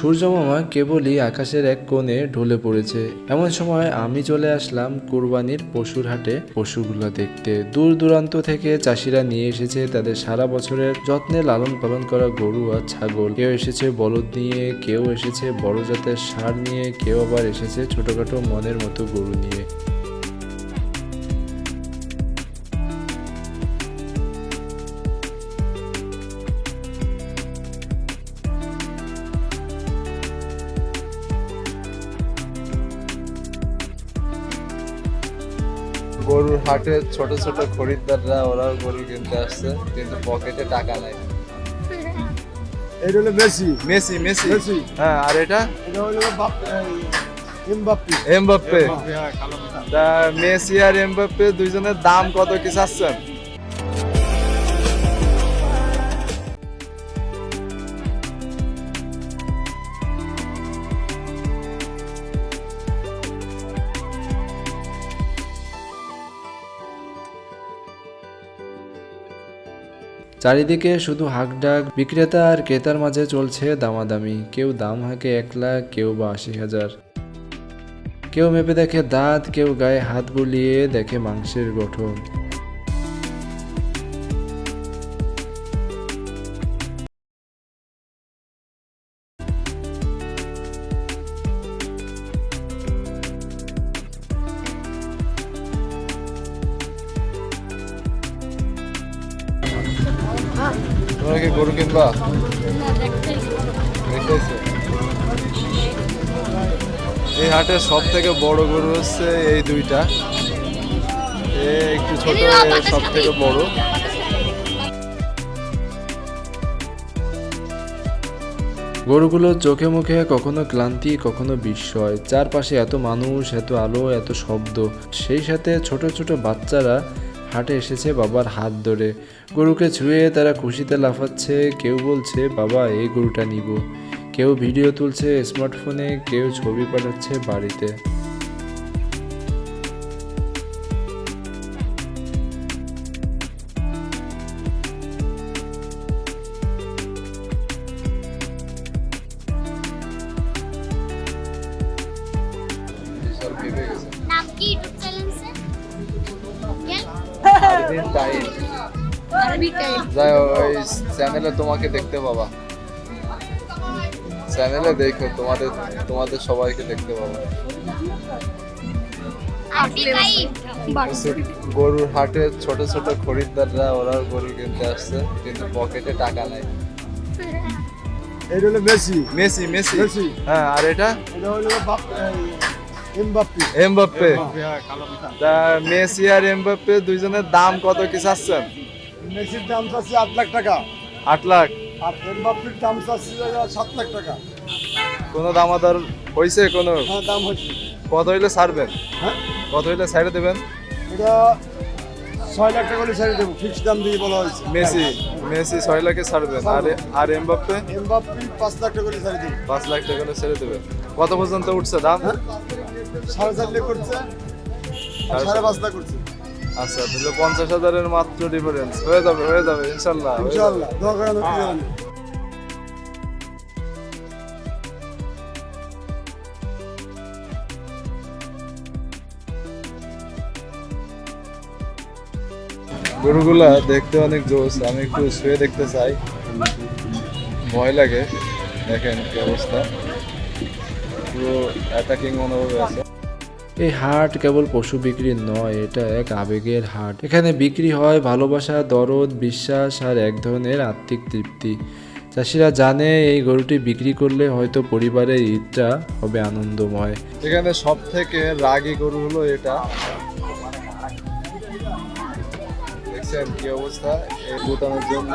সূর্যমামা কেবলই আকাশের এক কোণে ঢলে পড়েছে। এমন সময় আমি চলে আসলাম কুরবানির পশুর হাটে। পশুগুলো দেখতে দূর দূরান্ত থেকে চাষিরা নিয়ে এসেছে তাদের সারা বছরের যত্নে লালন পালন করা গরু আর ছাগল। কেউ এসেছে বলদ নিয়ে, কেউ এসেছে বড় জাতের সার নিয়ে, কেউ আবার এসেছে ছোটখাটো মনের মতো গরু নিয়ে। গরুর হাটে ছোট ছোট খরিদ্দাররা ওরাও গরু কিনতে আসছে কিন্তু পকেটে টাকা নাই। এটা হলো মেসি। Messi Messi. মেসি। হ্যাঁ আর এটা? এটা হলো এমবাপ্পে। এমবাপ্পে। হ্যাঁ। তা মেসি আর এমবাপ্পে দুইজনের দাম কত কি চাচ্ছেন? চারিদিকে শুধু হাঁকডাক, বিক্রেতা আর ক্রেতার মাঝে চলছে দামাদামি। কেউ দাম হাঁকে এক লাখ, কেউ বা আশি হাজার। কেউ মেপে দেখে দাঁত, কেউ গায়ে হাত বুলিয়ে দেখে মাংসের গঠন। কি গরু কিনবা? এই হাটের সব থেকে বড় গরু হচ্ছে এই দুইটা। একটু ছোট সব থেকে বড়। গরুগুলো চোখে মুখে কখনো ক্লান্তি, কখনো বিস্ময়। চারপাশে এত মানুষ, এত আলো, এত শব্দ। সেই সাথে ছোট ছোট বাচ্চারা হাটে এসেছে বাবার হাত ধরে। গরুকে ছুঁয়ে তারা খুশিতে লাফাচ্ছে। কেউ বলছে, বাবা, এই গরুটা নিব। কেউ ভিডিও তুলছে স্মার্টফোনে, কেউ ছবি পাঠাচ্ছে বাড়িতে। টাইম। যাই হোক, ওই চ্যানেলে তোমাকে দেখতে পাবা। চ্যানেলে দেখো তোমাদের তোমাদের সবাইকে দেখতে পাবা। গরুর হাটে ছোট ছোট খরিদ্দাররা ওরাও গরু কিনতে আসছে কিন্তু পকেটে টাকা নাই। এটা হলো মেসি। Messi Messi. মেসি। হ্যাঁ আর এটা? এটা হলো এমবাপ্পে। এমবাপ্পে। হ্যাঁ, তা মেসি আর এমবাপ্পে দুইজনের দাম কত কি চাচ্ছেন? মেসির দাম চাচ্ছি আট লাখ টাকা। আট লাখ। আর এমবাপ্পের দাম চাচ্ছি সাত লাখ টাকা। কোনো দামাদার হয়েছে কোনো? হ্যাঁ দাম হচ্ছে কত হইলে ছাড়বেন? হ্যাঁ? কত হইলে ছাড়ে দেবেন? এটা ছয় লাখ টাকা হলে ছেড়ে দেবো ফিক্সড দাম দিয়ে বলা হয়েছে। মেসি মেসি ছয় লাখে ছাড়বেন। আর আর এমবাপ্পে? এমবাপ্পে পাঁচ লাখ টাকা করে ছেড়ে দেবো। পাঁচ লাখ টাকা হলে ছেড়ে দেবেন। কত পর্যন্ত উঠছে দাম? সাড়ে চার লাখ করছে। সাড়ে পাঁচ লাখ করছে। আচ্ছা তাহলে পঞ্চাশ হাজারের মাত্র ডিফারেন্স হয়ে যাবে হয়ে যাবে ইনশাল্লাহ হয়ে। গরুগুলা দেখতে অনেক জোস আমি একটু শুয়ে দেখতে চাই। ভয় লাগে দেখেন কি অবস্থা। পুরো অ্যাটাকিং মনোভাবে আছে। এই হাট কেবল পশু বিক্রির নয় এটা এক আবেগের হাট। এখানে বিক্রি হয় ভালোবাসা দরদ বিশ্বাস আর এক ধরনের আত্মিক তৃপ্তি। চাষিরা জানে এই গরুটি বিক্রি করলে হয়তো পরিবারের ঈদটা হবে আনন্দময়। এখানে সব থেকে রাগী গরু হলো এটা। দেখছেন কি অবস্থা? এই জন্য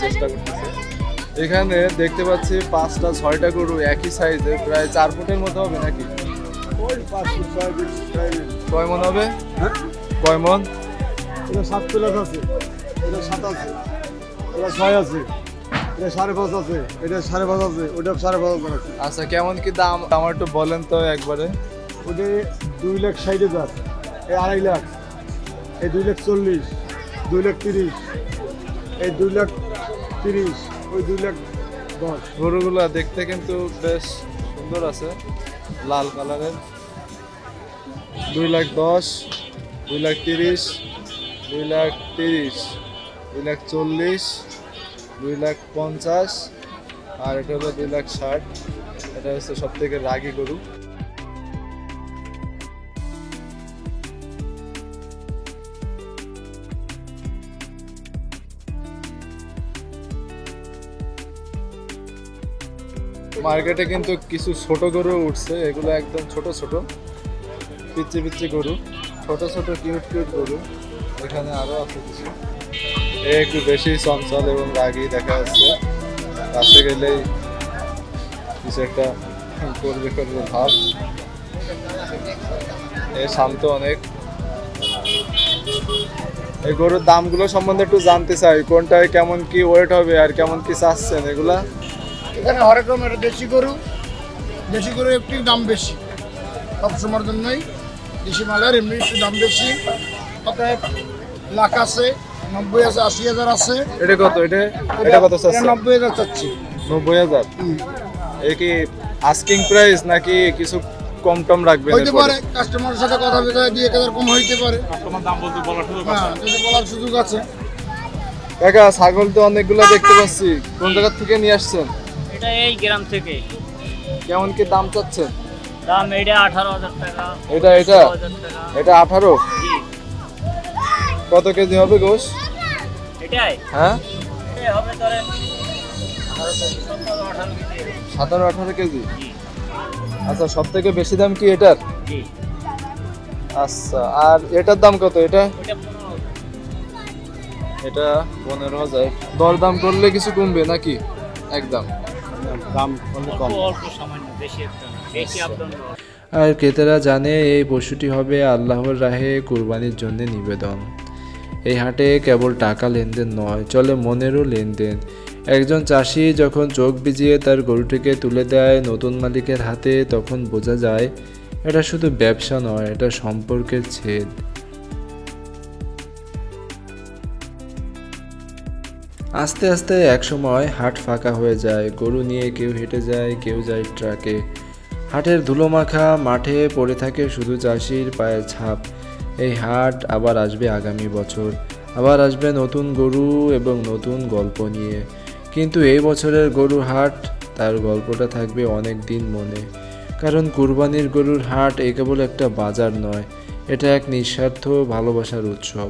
চেষ্টা করতেছে। এখানে দেখতে পাচ্ছি পাঁচটা ছয়টা গরু একই সাইজের প্রায় চার ফুটের মতো হবে নাকি? কয় মন হবে? হ্যাঁ? কয় মন? এটা সাত প্লাস আছে। এটা সাত আছে। এটা ছয় আছে। এটা সাড়ে পাঁচ আছে। এটা সাড়ে পাঁচ আছে। ওটা সাড়ে পাঁচ হাজার আছে। আচ্ছা কেমন কি দাম? আমার একটু বলেন তো একবারে। ওটা দুই লাখ ষাট হাজার। এই আড়াই লাখ। এই দুই লাখ চল্লিশ। দুই লাখ তিরিশ। এই দুই লাখ তিরিশ। ওই দুই লাখ দশ। গরুগুলা দেখতে কিন্তু বেশ সুন্দর আছে, লাল কালারের। দুই লাখ দশ, দুই লাখ তিরিশ, দুই লাখ তিরিশ, দুই লাখ চল্লিশ, দুই লাখ পঞ্চাশ, আর এটা হলো দুই লাখ ষাট। এটা হচ্ছে সব থেকে রাগি গরু। মার্কেটে কিন্তু কিছু ছোট গরু উঠছে, এগুলো একদম ছোট ছোট পিচ্ছি পিচ্ছি গরু, ছোট ছোট কিউট কিউট গরু, এখানে আরও আছে কিছু। এ একটু বেশি চঞ্চল এবং রাগী দেখা যাচ্ছে। কাছে গেলেই কিছু একটা করবে করবে ভাব। এ শান্ত অনেক। এই গরুর দামগুলো সম্বন্ধে একটু জানতে চাই, কোনটায় কেমন কি ওয়েট হবে আর কেমন কি চাচ্ছেন এগুলা? এখানে হরেক রকমের দেশি গরু দেশি গরু একটু দাম বেশি সব সময়ের জন্যই। দেশি মালের এমনি একটু দাম বেশি। অতএব লাখ আছে নব্বই হাজার আশি হাজার আছে। এটা কত? এটা এটা কত এটা চাচ্ছেন নব্বই হাজার চাচ্ছি। নব্বই হাজার? এ কি আস্কিং প্রাইস নাকি কিছু কম টম রাখবেন হইতে? পারে কাস্টমারের সাথে কথা বলে দিয়ে এক হাজার কম হইতে পারে। হ্যাঁ যদি বলার সুযোগ আছে। কাকা ছাগল তো অনেকগুলো দেখতে পাচ্ছি। কোন জায়গা থেকে নিয়ে আসছেন? এটা এই গ্রাম থেকে। কেমন কি দাম চাচ্ছেন? দাম এটা আঠারো হাজার টাকা। এটা এটা? এটা আঠারো? কত কেজি হবে গোশ? এটাই? হ্যাঁ? হবে ধরেন সতেরো আঠারো কেজি? আচ্ছা সব থেকে বেশি দাম কি এটার? আচ্ছা আর এটার দাম কত এটা? এটা পনেরো হাজার। দর দাম করলে কিছু কমবে নাকি? একদম। অল্প অল্প সামান্য বেশি একটা বেশি আর ক্রেতারা জানে এই পশুটি হবে আল্লাহর রাহে কুরবানির জন্য নিবেদন। এই হাটে কেবল টাকা লেনদেন নয় চলে মনেরও লেনদেন। একজন চাষি যখন চোখ ভিজিয়ে তার গরুটিকে তুলে দেয় নতুন মালিকের হাতে তখন বোঝা যায় এটা শুধু ব্যবসা নয় এটা সম্পর্কের ছেদ। আস্তে আস্তে একসময় হাট ফাঁকা হয়ে যায়, গরু নিয়ে কেউ হেঁটে যায়, কেউ যায় ট্রাকে। হাটের ধুলোমাখা মাঠে পড়ে থাকে শুধু চাষির পায়ের ছাপ। এই হাট আবার আসবে আগামী বছর, আবার আসবে নতুন গরু এবং নতুন গল্প নিয়ে। কিন্তু এই বছরের গরুর হাট, তার গল্পটা থাকবে অনেক দিন মনে। কারণ কুরবানির গরুর হাট এ কেবল একটা বাজার নয়, এটা এক নিঃস্বার্থ ভালোবাসার উৎসব।